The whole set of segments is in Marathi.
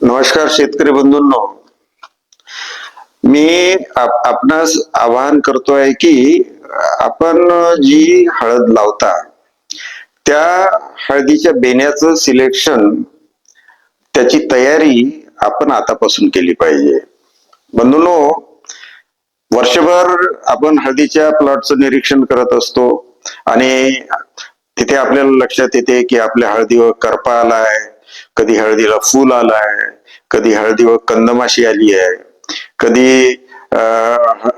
नमस्कार शेतकरी बंधूंनो. मी आपणास आवाहन करतोय की आपण जी हळद लावता त्या हळदीच्या बेण्याचं सिलेक्शन त्याची तयारी आपण आतापासून केली पाहिजे. बंधूंनो वर्षभर आपण हळदीच्या प्लॉटचं निरीक्षण करत असतो आणि तिथे आपल्याला लक्षात येते की आपल्या हळदीवर करपा आलाय कधी हळदीला फूल आलाय कधी हळदीवर कंदमाशी आली आहे कधी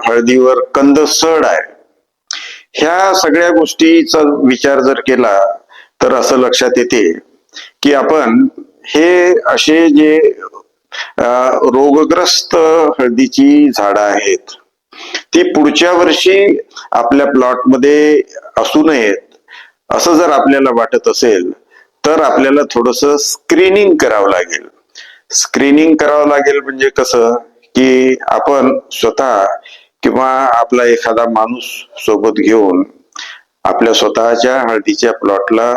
हळदीवर कंद सड आहे. ह्या सगळ्या गोष्टीचा विचार जर केला तर असं लक्षात येते की आपण हे असे जे रोगग्रस्त हळदीची झाडं आहेत ती पुढच्या वर्षी आपल्या प्लॉटमध्ये असू नयेत असं जर आपल्याला वाटत असेल तर आपल्याला थोडस स्क्रीनिंग करावं लागेल. स्क्रीनिंग करावं लागेल म्हणजे कसं? की आपण स्वतः किंवा आपला एखादा माणूस सोबत घेऊन आपल्या स्वतःच्या हळदीच्या प्लॉटला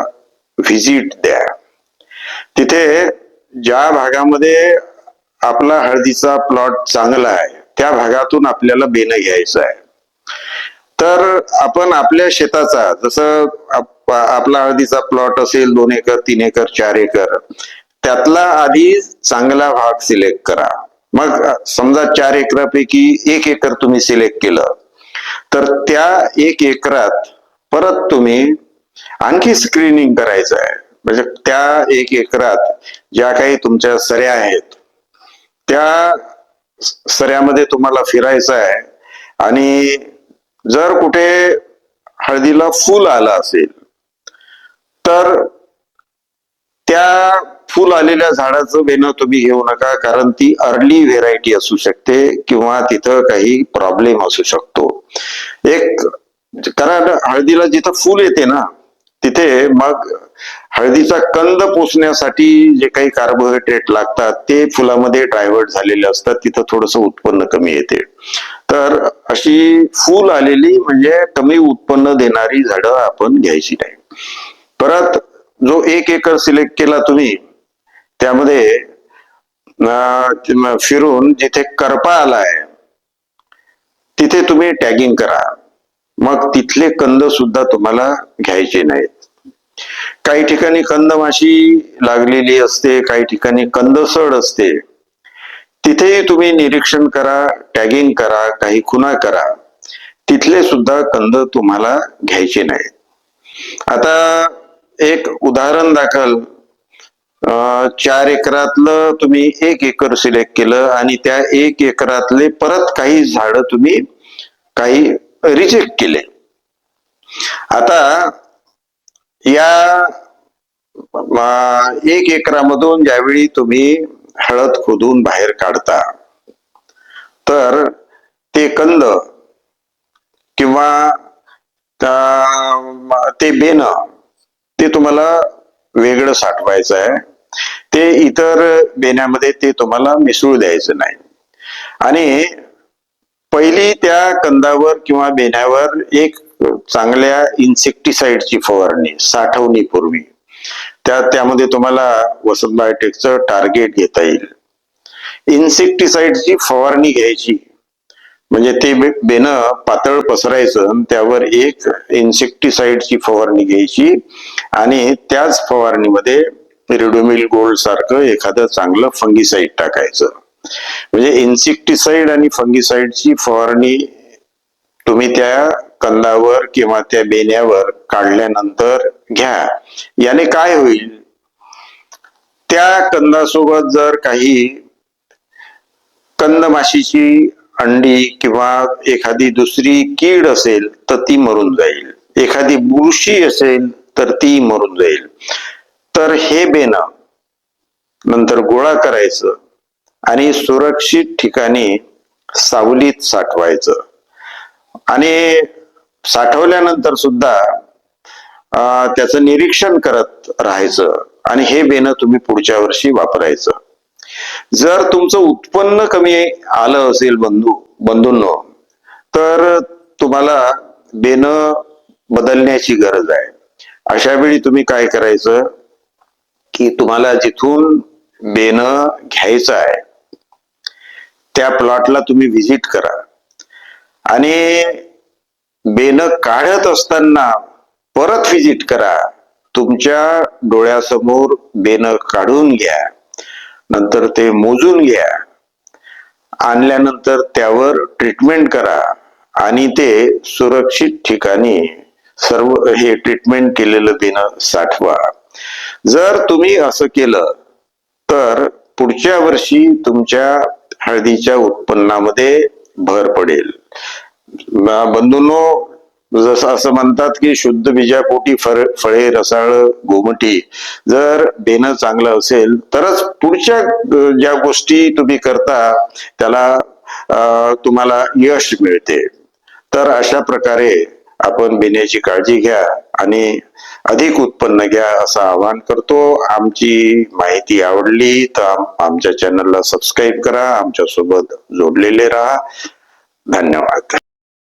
व्हिजिट द्या. तिथे ज्या भागामध्ये आपला हळदीचा प्लॉट चांगला आहे त्या भागातून आपल्याला बेन घ्यायचं आहे. तर आपण आपल्या शेताचा जसं आप- आपला हळदीचा प्लॉट असेल दोन एकर तीन एकर चार एकर. त्यातला आधी चांगला भाग सिलेक्ट करा. मग समजा चार एकरापैकी एक एकर तुम्ही सिलेक्ट केलं तर त्या एक एकरात परत तुम्ही आणखी स्क्रीनिंग करायचं आहे. म्हणजे त्या एक एकरात ज्या काही तुमच्या सऱ्या आहेत त्या सऱ्यामध्ये तुम्हाला फिरायचं आहे. आणि जर कुठे हळदीला फूल आलं असेल तर त्या फुल आलेल्या झाडाचं बेनं तुम्ही घेऊ नका कारण ती अर्ली व्हेरायटी असू शकते किंवा तिथं काही प्रॉब्लेम असू शकतो. एक कारण हळदीला जिथं फुल येते ना तिथे मग हळदीचा कंद पोचण्यासाठी जे काही कार्बोहायड्रेट लागतात ते फुलामध्ये डायव्हर्ट झालेले असतात तिथं थोडस उत्पन्न कमी येते. तर अशी फुल आलेली म्हणजे कमी उत्पन्न देणारी झाडं आपण घ्यायची नाही. परत जो एक एकर सिलेक्ट केला तुम्ही त्यामध्ये फिरून जिथे करपा आलाय तिथे तुम्ही टॅगिंग करा. मग तिथले कंद सुद्धा तुम्हाला घ्यायचे नाहीत. काही ठिकाणी कंदमाशी लागलेली असते काही ठिकाणी कंदसड असते. तिथेही तुम्ही निरीक्षण करा टॅगिंग करा काही खुना करा. तिथले सुद्धा कंद तुम्हाला घ्यायचे नाहीत. आता एक उदाहरण दाखल. अं, चार एकरातलं तुम्ही एक एकर सिलेक्ट केलं आणि त्या एक एकरातले परत काही झाड तुम्ही काही रिजेक्ट केले. आता या एक एकरामधून ज्यावेळी तुम्ही हळद खोदून बाहेर काढता तर ते कंद किंवा ते बेन ते तुम्हाला वेगळं साठवायचं आहे. ते इतर बेण्यामध्ये ते तुम्हाला मिसळू द्यायचं नाही. आणि पहिली त्या कंदावर किंवा बेण्यावर एक चांगल्या इन्सेक्टिसाइडची फवारणी साठवणीपूर्वी त्या त्यामध्ये तुम्हाला वसंत बायोटेकचं टार्गेट घेता येईल. इन्सेक्टिसाइडची फवारणी घ्यायची. म्हणजे ते बे- बेनं पातळ पसरायचं आणि त्यावर एक इन्सेक्टिसाइडची फवारणी घ्यायची आणि त्याच फवारणीमध्ये रेडोमिल गोल्ड सारखं एखादं चांगलं फंगिसाईड टाकायचं. म्हणजे इन्सेक्टिसाइड आणि फंगिसाइडची फवारणी तुम्ही त्या कंदावर किंवा त्या बेण्यावर काढल्यानंतर घ्या. याने काय होईल? त्या कंदासोबत जर काही कंदमाशीची अंडी किंवा एखादी दुसरी कीड असेल तर ती मरून जाईल. एखादी बुरशी असेल तर ती मरून जाईल. तर हे बेन नंतर गोळा करायचं आणि सुरक्षित ठिकाणी सावलीत साठवायचं. आणि साठवल्यानंतर सुद्धा त्याचं निरीक्षण करत राहायचं आणि हे बेन तुम्ही पुढच्या वर्षी वापरायचं. जर तुमचं उत्पन्न कमी आलं असेल बंधू बंधूंनो तर तुम्हाला देणं बदलण्याची गरज आहे. अशा वेळी तुम्ही काय करायचं? की तुम्हाला जिथून देणं घ्यायचं आहे त्या प्लॉटला तुम्ही व्हिजिट करा. आणि बेन काढत असताना परत व्हिजिट करा. तुमच्या डोळ्यासमोर बेन काढून घ्या. नंतर ते मोजून घ्या. आणल्यानंतर त्यावर ट्रीटमेंट करा आणि ते सुरक्षित ठिकाणी सर्व हे ट्रीटमेंट केलेलं देणं साठवा. जर तुम्ही असं केलं तर पुढच्या वर्षी तुमच्या हळदीच्या उत्पन्नामध्ये भर पडेल. बंधूंनो जसं असं म्हणतात की शुद्ध बीजापोटी फळ फळे रसाळ घोमटी जर देणं चांगलं असेल तरच पुढच्या ज्या गोष्टी तुम्ही करता त्याला तुम्हाला यश मिळते. तर अशा प्रकारे आपण बेण्याची काळजी घ्या आणि अधिक उत्पन्न घ्या असं आवाहन करतो. आमची माहिती आवडली तर आमच्या चॅनलला सबस्क्राईब करा. आमच्यासोबत जोडलेले राहा. धन्यवाद.